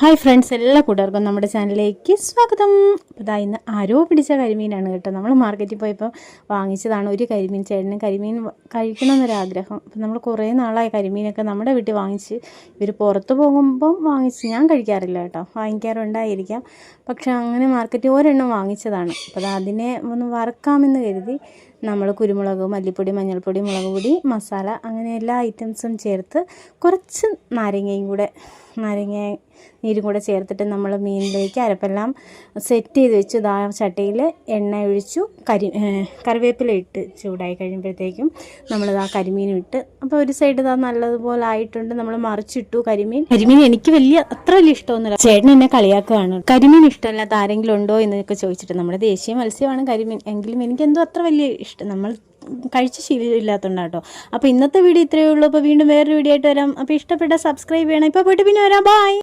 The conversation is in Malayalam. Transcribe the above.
ഹായ് ഫ്രണ്ട്സ് എല്ലാ കൂട്ടുകാർക്കും നമ്മുടെ ചാനലിലേക്ക് സ്വാഗതം. അപ്പോൾ ഇതാ ഇന്ന് ആരോ പിടിച്ച കരിമീനാണ് കേട്ടോ. നമ്മൾ മാർക്കറ്റിൽ പോയപ്പോൾ വാങ്ങിച്ചതാണ് ഒരു കരിമീൻ ചേട്ടന്. കരിമീൻ കഴിക്കണമെന്നൊരാഗ്രഹം. അപ്പോൾ നമ്മൾ കുറേ നാളായി കരിമീനൊക്കെ നമ്മുടെ വീട്ടിൽ വാങ്ങിച്ച് ഇവർ പുറത്ത് പോകുമ്പം വാങ്ങിച്ച് ഞാൻ കഴിക്കാറില്ല കേട്ടോ. വാങ്ങിക്കാറുണ്ടായിരിക്കാം. പക്ഷേ അങ്ങനെ മാർക്കറ്റിൽ ഒരെണ്ണം വാങ്ങിച്ചതാണ്. അപ്പോൾ അതിനെ ഒന്ന് വറക്കാമെന്ന് കരുതി നമ്മൾ കുരുമുളക് മല്ലിപ്പൊടി മഞ്ഞൾപ്പൊടി മുളക് പൊടി മസാല അങ്ങനെ എല്ലാ ഐറ്റംസും ചേർത്ത് കുറച്ച് നാരങ്ങയും കൂടെ നാരങ്ങ നീരും കൂടെ ചേർത്തിട്ട് നമ്മൾ മീനിലേക്ക് അരപ്പെല്ലാം സെറ്റ് ചെയ്ത് വെച്ച് ദാ ചട്ടിയിൽ എണ്ണ ഒഴിച്ചു കരി കറിവേപ്പില ഇട്ട് ചൂടായി കഴിയുമ്പോഴത്തേക്കും നമ്മൾ ആ കരിമീൻ ഇട്ട്. അപ്പോൾ ഒരു സൈഡ് ഇതാ നല്ലതുപോലെ ആയിട്ടുണ്ട് നമ്മൾ മറിച്ചിട്ടു കരിമീൻ. കരിമീൻ എനിക്ക് വലിയ അത്ര വലിയ ഇഷ്ടമൊന്നുമില്ല. ചേട്ടൻ എന്നെ കളിയാക്കുകയാണ്. കരിമീൻ ഇഷ്ടമല്ലാത്ത ആരെങ്കിലും ഉണ്ടോ എന്നൊക്കെ ചോദിച്ചിട്ട് നമ്മുടെ ദേശീയ മത്സ്യമാണ് കരിമീൻ. എങ്കിലും എനിക്കെന്തോ അത്ര വലിയ ഇഷ്ടം. നമ്മൾ കഴിച്ച ശീലമില്ലാത്തതുകൊണ്ട് കേട്ടോ അപ്പോൾ ഇന്നത്തെ വീഡിയോ ഇത്രയേ ഉള്ളൂ. അപ്പോൾ വീണ്ടും വേറൊരു വീഡിയോ ആയിട്ട് വരാം. അപ്പോൾ ഇഷ്ടപ്പെട്ട സബ്സ്ക്രൈബ് ചെയ്യണം. ഇപ്പോൾ പോയിട്ട് പിന്നെ വരാം. ബായ്